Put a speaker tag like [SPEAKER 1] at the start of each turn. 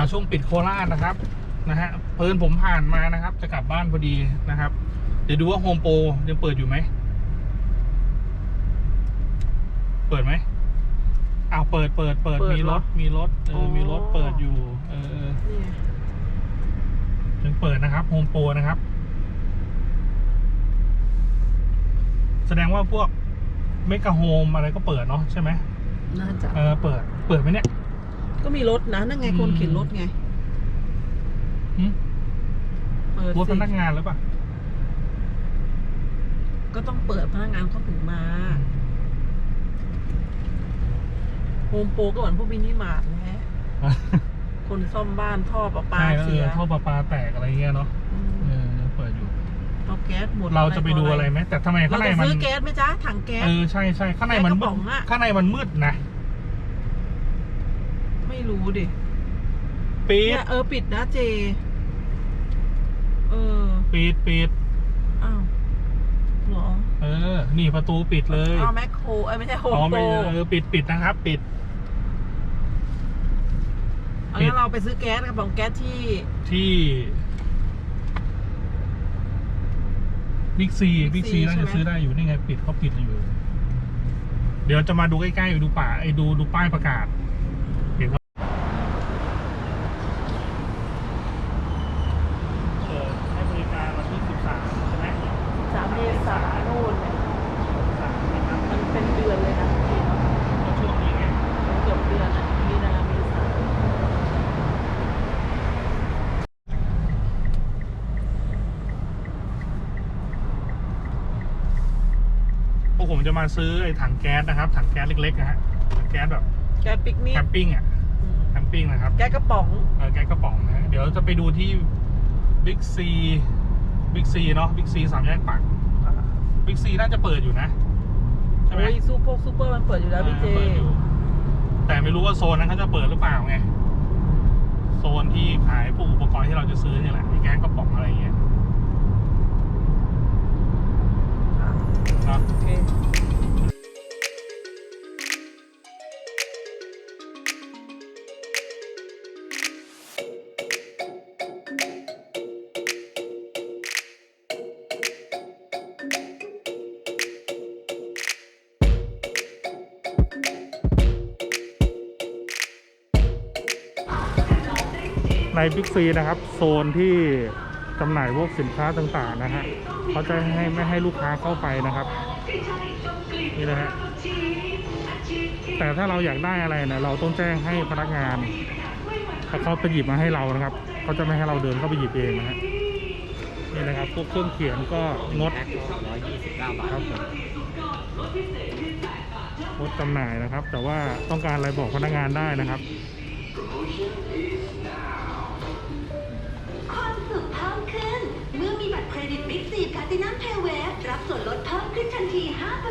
[SPEAKER 1] าช่วงปิดโคราชนะครับนะฮะเพลินผมผ่านมานะครับ จะกลับบ้านพอดีนะครับ เดี๋ยวดูว่าโฮมโปรยังเปิดอยู่ไหม เปิดไหมอ้าวเปิดเปิดเปิด
[SPEAKER 2] เปิด
[SPEAKER 1] มี
[SPEAKER 2] เห
[SPEAKER 1] ร
[SPEAKER 2] รอ
[SPEAKER 1] ถมีรถเออ
[SPEAKER 2] อ๋อ
[SPEAKER 1] มีรถเปิดอยู่ เออ
[SPEAKER 2] นี่ไง
[SPEAKER 1] ยังเปิดนะครับโฮมโปรนะครับ แสดงว่าพวกเมกะโฮมอะไรก็เปิดเนาะใช่ไหม
[SPEAKER 2] น่าจะ
[SPEAKER 1] เออเปิด เปิดไหมเนี่ย
[SPEAKER 2] ก็มีรถนะนั่นไง
[SPEAKER 1] อืม
[SPEAKER 2] คนเข็นรถไง
[SPEAKER 1] หึ
[SPEAKER 2] เปิด
[SPEAKER 1] รถพ
[SPEAKER 2] สิ
[SPEAKER 1] นักงานหรือเปล่า
[SPEAKER 2] ก็ต้องเปิดพนักงานเขาถึงมาโฮมโปรก็เหมือนพวกมินิมาร์ทนะฮะคนซ่อมบ้านท่อประปา
[SPEAKER 1] ใช่เอ
[SPEAKER 2] เสี
[SPEAKER 1] อยท่อประปาแตกอะไรเงี้ยเนาะ
[SPEAKER 2] อืม
[SPEAKER 1] เออยังเปิดอยู่
[SPEAKER 2] เอาแก๊สหมด
[SPEAKER 1] เราจะไปดูอะไรไหมแต่ทำไม
[SPEAKER 2] เรา
[SPEAKER 1] ข้างใน
[SPEAKER 2] จะ
[SPEAKER 1] มัน
[SPEAKER 2] ซื้อแก๊สไหมจ๊ะถังแก๊ส
[SPEAKER 1] เออใช่ใช่ข้างในมัน
[SPEAKER 2] แก๊สกระป๋
[SPEAKER 1] มื
[SPEAKER 2] อง
[SPEAKER 1] ด
[SPEAKER 2] อะ
[SPEAKER 1] ข้างในมันมืดนะ
[SPEAKER 2] ไม่รู้ดิ
[SPEAKER 1] ปิด
[SPEAKER 2] เนี่ยเออปิดนะเจ เออ
[SPEAKER 1] ปิดปิด
[SPEAKER 2] อ้าวเหรอ
[SPEAKER 1] เออ นี่ประตูปิดเลย
[SPEAKER 2] เอาแมคโครเอ้ยไม่ใช่โฮม
[SPEAKER 1] อ๋อ
[SPEAKER 2] โปร
[SPEAKER 1] ไม่เออปิดปิดนะครับ ปิด
[SPEAKER 2] เอา
[SPEAKER 1] ปิด
[SPEAKER 2] งั้นเราไปซื้อแก๊สกระป๋องแก๊สที่
[SPEAKER 1] ที่บิ๊กซี
[SPEAKER 2] Big
[SPEAKER 1] บิ๊ก
[SPEAKER 2] C
[SPEAKER 1] ซีน่า
[SPEAKER 2] ใช่
[SPEAKER 1] จะ
[SPEAKER 2] ไหม
[SPEAKER 1] ซื้อได้อยู่นี่ไง ปิดเขาปิดอยู่ เดี๋ยวจะมาดูใกล้ๆดูป่าไอ้ดูดูป้ายประกาศ เห็นเขาเปิดให้บริการวันที่13ใช่ไหม
[SPEAKER 2] สามเมษาโน่นเนี่ย
[SPEAKER 1] 13นะครับ
[SPEAKER 2] มันเป็นเดือนเลยนะพี่เนาะ
[SPEAKER 1] ก็ช่วงนี้ไง
[SPEAKER 2] มันเกือบเดือนอะมีนาเมษา
[SPEAKER 1] พวก ผมจะมาซื้อไอ้ถังแก๊สนะครับ ถังแก๊สเล็กๆนะฮะถังแก๊สแบบ
[SPEAKER 2] แก๊สปิกนิก
[SPEAKER 1] แคมปิ้งอะ
[SPEAKER 2] อืม
[SPEAKER 1] แคมปิ้งนะครับ
[SPEAKER 2] แก๊สกระป๋อง
[SPEAKER 1] เออแก๊สกระป๋องนะฮะเดี๋ยวจะไปดูที่บิ๊กซีบิ๊กซีเนาะบิ๊กซีสามแยกปากบิ๊กซีน่าจะเปิดอยู่นะใช่ไหม
[SPEAKER 2] โอ้ยซูเปอร์ซูเปอร์มันเปิดอยู่แล้วพี่เจ
[SPEAKER 1] อ่าปิดอยู่แต่ไม่รู้ว่าโซนนั้นเขาจะเปิดหรือเปล่าไงโซนที่ขายพวกอุปกรณ์ที่เราจะซื้อเนี่ยแหละมีแก๊สกระป๋องอะไรอย่างเงี้ย ในบิ๊กซีนะครับ โซนที่จำหน่ายพวกสินค้าต่างๆนะฮะเขาจะให้ไม่ให้ลูกค้าเข้าไปนะครับนี่นะฮะแต่ถ้าเราอยากได้อะไรเนะเราต้องแจ้งให้พนักงานถ้าเขาไปหยิบมาให้เรานะครับเขาจะไม่ให้เราเดินเข้าไปหยิบเองนะฮะนี่นะครับพวกเครื่องเขียนก็งด
[SPEAKER 3] แพ็คร้อยยี่สิบเก้าบาท
[SPEAKER 1] ครับผมงดจำหน่ายนะครับ แต่ว่าต้องการอะไรบอกพนักงานได้นะครับ
[SPEAKER 4] ตินัมเพลเวฟรับส่วนลดเพิ่มขึ้นทันที 5%